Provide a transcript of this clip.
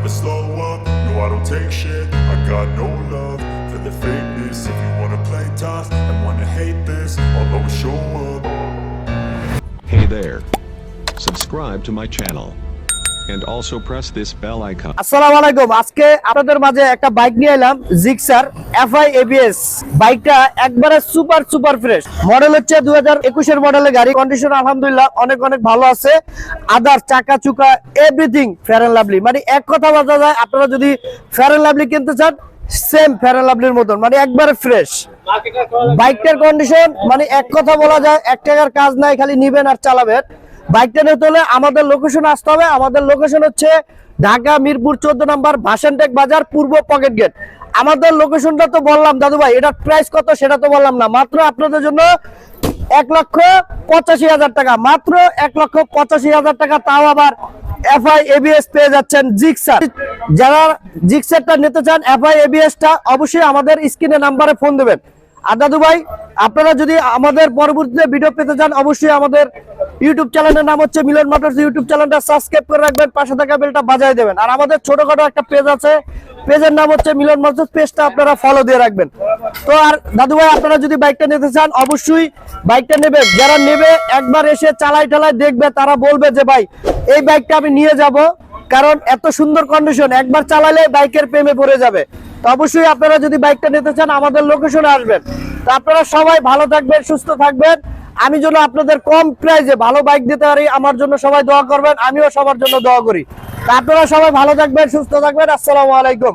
never slow up, no I don't take shit I got no love for the fakeness If you wanna play tough and wanna hate this I'll always show up Hey there. Subscribe to my channel. And also press this bell icon. আজকে আপনাদের মাঝে একটা bike নিয়ে এলাম Gixxer বাইকটা একবারে super super fresh. Model হচ্ছে দুই হাজার একুশের মডেলের গাড়ি। কন্ডিশন আলহামদুলিল্লাহ অনেক অনেক ভালো আছে। আদার, চাকা, চুকা এভরিথিং ফেয়ার অ্যান্ড লাভলি মানে এক কথা বলা যায়, আপনারা যদি ফেয়ার অ্যান্ড লাভলি কিনতে চান সেম ফেয়ার অ্যান্ড লাভলির মতন। মানে একবারে ফ্রেশ বাইকটার কন্ডিশন মানে এক কথা বলা যায়, এক টাকার কাজ নাই, খালি নিবেন আর চালাবেন। বাইকটা নিতে হলে আমাদের লোকেশন আসতে হবে। আমাদের লোকেশন হচ্ছে ঢাকা মিরপুর চোদ্দ নম্বর ভাসানটেক বাজার পূর্ব পকেট গেট। আমাদের লোকেশনটা তো বললাম দাদু ভাই এটার প্রাইস কত সেটা তো বললাম না। মাত্র আপনাদের জন্য এক লক্ষ পঁচাশি হাজার টাকা। মাত্র এক লক্ষ পঁচাশি হাজার টাকা, তাও আবার এফআই এবিএস পেয়ে যাচ্ছেন জিক্সার যারা জিক্সারটা নিতে চান এফআই এবিএসটা অবশ্যই আমাদের স্ক্রিনে নাম্বারে ফোন দেবেন। আর দাদু ভাই আপনারা যদি আমাদের পরবর্তীতে ভিডিও পেতে চান, অবশ্যই আমাদের ইউটিউব চ্যানেলের নাম হচ্ছে মিলন মোটরস ইউটিউব চ্যানেলটা সাবস্ক্রাইব করে রাখবেন, পাশে থাকা বেলটা বাজায় দেবেন। আর আমাদের ছোটখাটো একটা পেজ আছে পেজের নাম হচ্ছে মিলন মোটরস পেজটা আপনারা ফলো দিয়ে রাখবেন। তো আর দাদু ভাই আপনারা যদি বাইকটা নিতে চান, অবশ্যই বাইকটা নেবেন। যারা নেবে, একবার এসে চালাই টালাই দেখবে, তারা বলবে যে, ভাই, এই বাইকটা আমি নিয়ে যাব। কারণ এত সুন্দর কন্ডিশন একবার চালালে বাইকের প্রেমে পড়ে যাবে। তো অবশ্যই আপনারা যদি বাইকটা নিতে চান, আমাদের লোকেশনে আসবেন। তো আপনারা সবাই ভালো থাকবেন, সুস্থ থাকবেন। আমি যেন আপনাদের কম প্রাইজে ভালো বাইক দিতে পারি, আমার জন্য সবাই দোয়া করবেন, আমিও সবার জন্য দোয়া করি। আপনারা সবাই ভালো থাকবেন, সুস্থ থাকবেন, আসসালামু আলাইকুম।